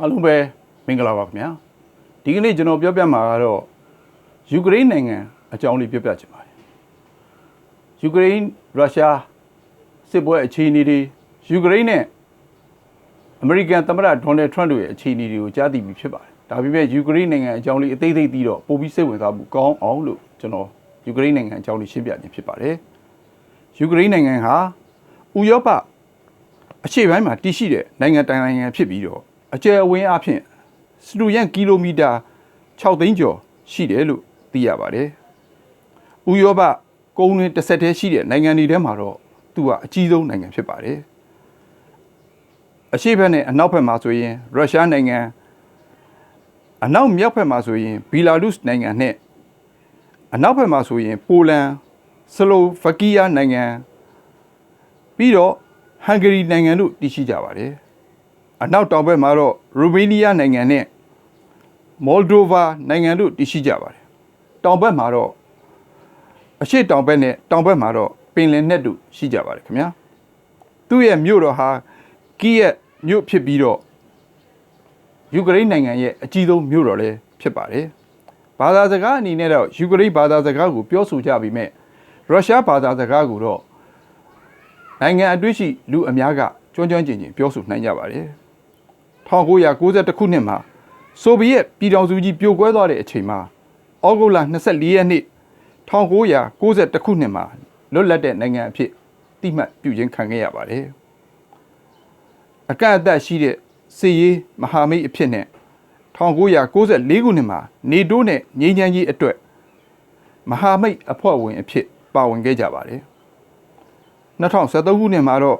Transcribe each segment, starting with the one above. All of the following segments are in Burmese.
အားလုံးပဲမင်္ဂလာပါခင်ဗျာဒီကနေ့ကျွန်တော်ပြောပြမှာကတော့ယူကရိန်းနိုင်ငံအကြောင်းလေးပြောပြချင်ပါတယ်ယူကရိန်းရုရှားစစ်ပွဲအခြေအနေတွေယူကရိန်းနဲ့အမေရိကန်သမ္မတဒေါ်နယ်ထရန့်တို့ရဲ့အခြေအနေတွေကိုကြားသိပြီးဖြစ်ပါတယ်ဒါပေမဲ့ယူကရိန်းနိုင်ငံအကြောင်းလေးအသေးသေးပြီးတော့ပိုပြီးစိတ်ဝင်စားမှုကောင်းအောင်လို့ကျွန်တော်ယူကရိန်းနိုင်ငံအကြောင်းလေးရှင်းပြခြင်းဖြစ်ပါတယ်ယူကရိန်းနိုင်ငံဟာဥရောပအရှေ့ပိုင်းမှာတည်ရှိတဲ့နိုင်ငံတိုင်နိုင်ငံဖြစ်ပြီးတော့ အကျယ်အဝန်းအဖြစ်စတူရန်ကီလိုမီတာ6သိန်းကျော်ရှိတယ်လို့သိရပါတယ်။ဥရောပကုန်းတွင်တစ်ဆက်တည်းရှိတဲ့နိုင်ငံတွေထဲမှာတော့သူကအကြီးဆုံးနိုင်ငံဖြစ်ပါတယ်။အရှေ့ဘက်နဲ့အနောက်ဘက်မှာဆိုရင်ရုရှားနိုင်ငံအနောက်မြောက်ဘက်မှာဆိုရင်ဘီလာရုစ်နိုင်ငံနဲ့အနောက်ဘက်မှာဆိုရင်ပိုလန်စလိုဗကီးယားနိုင်ငံပြီးတော့ဟန်ဂေရီနိုင်ငံတို့တည်ရှိကြပါတယ်။ အနောက်တောင်ဘက်မှာတော့ရူမေးနီးယားနိုင်ငံနဲ့မော်လ်ဒိုဗာနိုင်ငံတို့တည်ရှိကြပါတယ်။တောင်ဘက်မှာတော့အရှေ့တောင်ဘက်နဲ့တောင်ဘက်မှာတော့ပင်လယ်နက်တို့ရှိကြပါတယ်ခင်ဗျာ။သူ့ရဲ့မြို့တော်ဟာကီယက်မြို့ဖြစ်ပြီးတော့ယူကရိန်းနိုင်ငံရဲ့အကြီးဆုံးမြို့တော်လည်းဖြစ်ပါတယ်။ဘာသာစကားအနေနဲ့တော့ယူကရိန်းဘာသာစကားကိုပြောဆိုကြပြီးမဲ့ရုရှားဘာသာစကားကိုတော့နိုင်ငံအတွေ့ရှိလူအများကကျွမ်းကျွမ်းကျင်ကျင်ပြောဆိုနိုင်ကြပါတယ် 1992ခုနှစ်မှာဆိုဗီယက်ပြည်ထောင်စုကြီးပြိုကွဲသွားတဲ့အချိန်မှာဩဂုတ်လ24ရက်နေ့1992ခုနှစ်မှာလွတ်လပ်တဲ့နိုင်ငံအဖြစ်တိမှတ်ပြုခြင်းခံခဲ့ရပါတယ်အကန့်အသတ်ရှိတဲ့စစ်ရေးမဟာမိတ်အဖြစ်နဲ့1994ခုနှစ်မှာနေတိုးနဲ့ငြိမ်းချမ်းရေးအတွက်မဟာမိတ်အဖွဲ့ဝင်အဖြစ်ပါဝင်ခဲ့ကြပါတယ်2013ခုနှစ်မှာတော့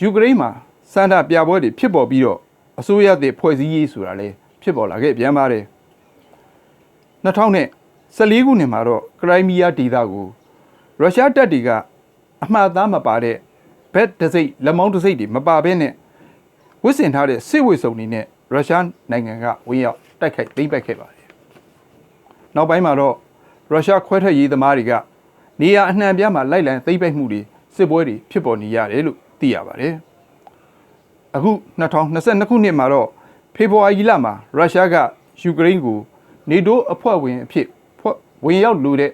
ယူကရိန်းမှာစန္ဒပြပွဲတွေဖြစ်ပေါ်ပြီးတော့ အစိုးရသစ်ဖွဲ့စည်းရေးဆိုတာလည်းဖြစ်ပေါ်လာခဲ့ပြန်ပါတယ်2014ခုနှစ်မှာတော့ကရိုင်းမီးယားဒေသကိုရုရှားတပ်တွေကအမှားသားမပါတဲ့ဘက်တစ်စိတ်လက်မောင်းတစ်စိတ်တွေမပါဘဲနဲ့ဝစ်စင်ထားတဲ့စစ်ဝေစုံတွေနဲ့ရုရှားနိုင်ငံကဝင်ရောက်တိုက်ခိုက်သိမ်းပိုက်ခဲ့ပါတယ်နောက်ပိုင်းမှာတော့ရုရှားခွဲထွက်ရေးသမားတွေကနေရာအနှံ့အပြားမှာလိုက်လံသိမ်းပိုက်မှုတွေစစ်ပွဲတွေဖြစ်ပေါ်နေရတယ်လို့သိရပါတယ်။ အခု2022ခုနှစ်မှာတော့ဖေဖော်ဝါရီလမှာရုရှားကယူကရိန်းကိုနေတိုးအဖွဲ့ဝင်အဖြစ်ဖွဲ့ဝင်ရောက်လိုတဲ့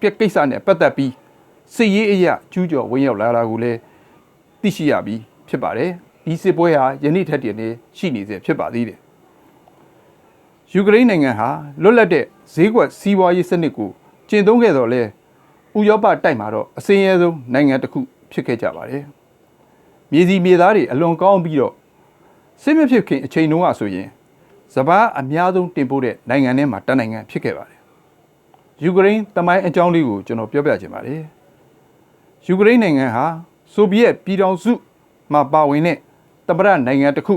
ပြက်ကိစ္စနဲ့ပတ်သက်ပြီးစစ်ရေးအရာကျူးကျော်ဝင်ရောက်လာတာကိုလည်းသိရှိရပြီးဖြစ်ပါတယ်။ဒီစစ်ပွဲဟာယနေ့ထက်တည်းနေရှိနေစေဖြစ်ပါသေးတယ်။ယူကရိန်းနိုင်ငံဟာလွတ်လပ်တဲ့ဈေးကွက်စီးပွားရေးစနစ်ကိုကျင့်သုံးခဲ့တော်လဲဥရောပတိုက်မှာတော့အစင်းရဲဆုံးနိုင်ငံတစ်ခုဖြစ်ခဲ့ကြပါတယ်။ မြေစီမြေသားတွေအလွန်ကောင်းပြီးတော့စစ်မဖြစ်ခင်အချိန်တုန်းကဆိုရင်စပားအများဆုံးတင်ပို့တဲ့နိုင်ငံထဲမှာတနိုင်ငံဖြစ်ခဲ့ပါတယ်။ယူကရိန်းတမိုင်းအကြောင်းလေးကိုကျွန်တော်ပြောပြချင်ပါတယ်။ယူကရိန်းနိုင်ငံဟာဆိုဗီယက်ပြည်ထောင်စုမှာပါဝင်တဲ့တပရနိုင်ငံတစ်ခု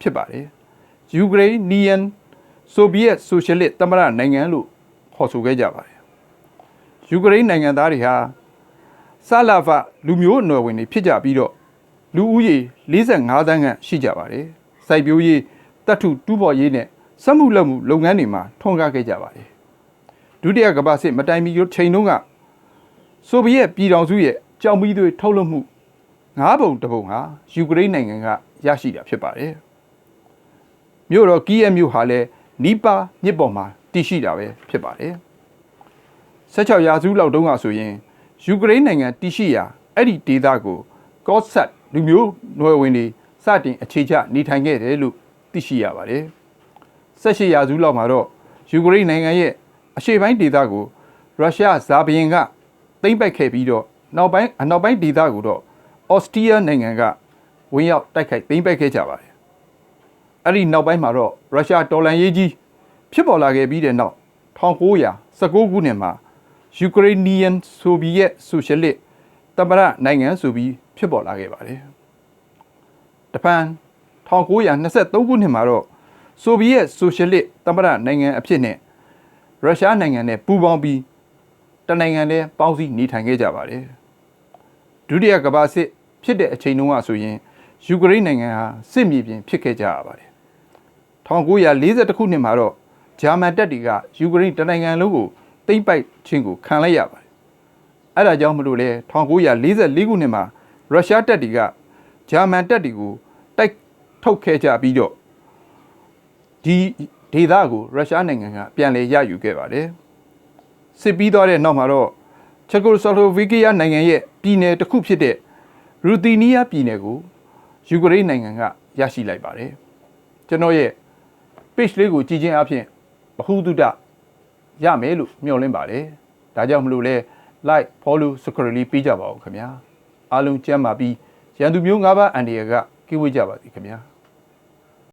ဖြစ်ပါတယ်။ယူကရိန်းနီယန်ဆိုဗီယက်ဆိုရှယ်လစ်တမရနိုင်ငံလို့ခေါ်ဆိုခဲ့ကြပါတယ်။ယူကရိန်းနိုင်ငံသားတွေဟာဆာလာဗလူမျိုးအနွယ်ဝင်တွေဖြစ်ကြပြီးတော့ လူဦးရေ45သန်းခန့်ရှိကြပါတယ်။စိုက်ပျိုးရေးတပ်ထုတူးဖော်ရေးနဲ့စက်မှုလက်မှုလုပ်ငန်းတွေမှာထွန်းကားခဲ့ကြပါတယ်။ဒုတိယကမ္ဘာစစ်မတိုင်မီချိန်တုန်းကဆိုဗီယက်ပြည်ထောင်စုရဲ့ကြောင်မီးသွေးထုတ်လုပ်မှုငါးပုံတစ်ပုံဟာယူကရိန်းနိုင်ငံကရရှိတာဖြစ်ပါတယ်။မြို့တော်ကီးယက်မြို့ဟာလည်းနီးပါးမြစ်ပေါ်မှာတည်ရှိတာပဲဖြစ်ပါတယ်။16ရာစုလောက်တုန်းကဆိုရင်ယူကရိန်းနိုင်ငံတည်ရှိရာအဲ့ဒီဒေသကိုကော့ဆတ် လူမျိုးနွယ်ဝင်တွေစတင်အခြေချနေထိုင်ခဲ့တယ်လို့သိရှိရပါတယ်။18ရာစုလောက်မှာတော့ယူကရိန်းနိုင်ငံရဲ့အရှေ့ပိုင်းဒေသကိုရုရှားဇာဘရင်ကသိမ်းပိုက်ခဲ့ပြီးတော့နောက်ပိုင်းအနောက်ပိုင်းဒေသကိုတော့အော်စတြီးယားနိုင်ငံကဝင်ရောက်တိုက်ခိုက်သိမ်းပိုက်ခဲ့ကြပါတယ်။အဲ့ဒီနောက်ပိုင်းမှာတော့ရုရှားတော်လှန်ရေးကြီးဖြစ်ပေါ်လာခဲ့ပြီးတဲ့နောက်1919ခုနှစ်မှာယူကရိန်းနီယန်ဆိုဗီယက်ဆိုရှယ်လစ်တမရနိုင်ငံဆိုပြီး ဖြစ်ပေါ်လာခဲ့ပါတယ်။တပန်1923ခုနှစ်မှာတော့ဆိုဗီယက်ဆိုရှယ်လစ်တမရနိုင်ငံအဖြစ်နဲ့ရုရှားနိုင်ငံနဲ့ပူးပေါင်းပြီးတနိုင်ငံနဲ့ပေါင်းစည်းနေထိုင်ခဲ့ကြပါတယ်။ဒုတိယကမ္ဘာစစ်ဖြစ်တဲ့အချိန်တုန်းကဆိုရင်ယူကရိန်းနိုင်ငံဟာစစ်မြေပြင်ဖြစ်ခဲ့ကြရပါတယ်။1940ခုနှစ်မှာတော့ဂျာမန်တပ်တွေကယူကရိန်းတနိုင်ငံလုံးကိုသိမ့်ပိုက်ခြင်းကိုခံလိုက်ရပါတယ်။အဲဒါကြောင့်မလို့လဲ1944ခုနှစ်မှာ ရုရှားတပ်တွေကဂျာမန်တပ်တွေကိုတိုက်ထုတ်ခဲ့ကြပြီးတော့ဒီဒေသကိုရုရှားနိုင်ငံကပြန်လည်ရယူခဲ့ပါတယ်စစ်ပြီးသွားတဲ့နောက်မှာတော့ချက်ကိုစလိုဗီကီးယားနိုင်ငံရဲ့ပြည်နယ်တစ်ခုဖြစ်တဲ့ရူတီနီးယားပြည်နယ်ကိုယူကရိန်းနိုင်ငံကရရှိလိုက်ပါတယ်ကျွန်တော်ရဲ့ page လေးကိုကြည့်ခြင်းအပြင်ဘ ഹു တုဒရမယ်လို့မျှော်လင့်ပါတယ်ဒါကြောင့်မလို့လဲ like follow subscribe လေးပေးကြပါဦးခင်ဗျာ အားလုံးကျမ်းပါပြီးရန်သူမျိုး၅ပါးအန်ဒီရကကိဝေးကြပါသည်ခင်ဗျာ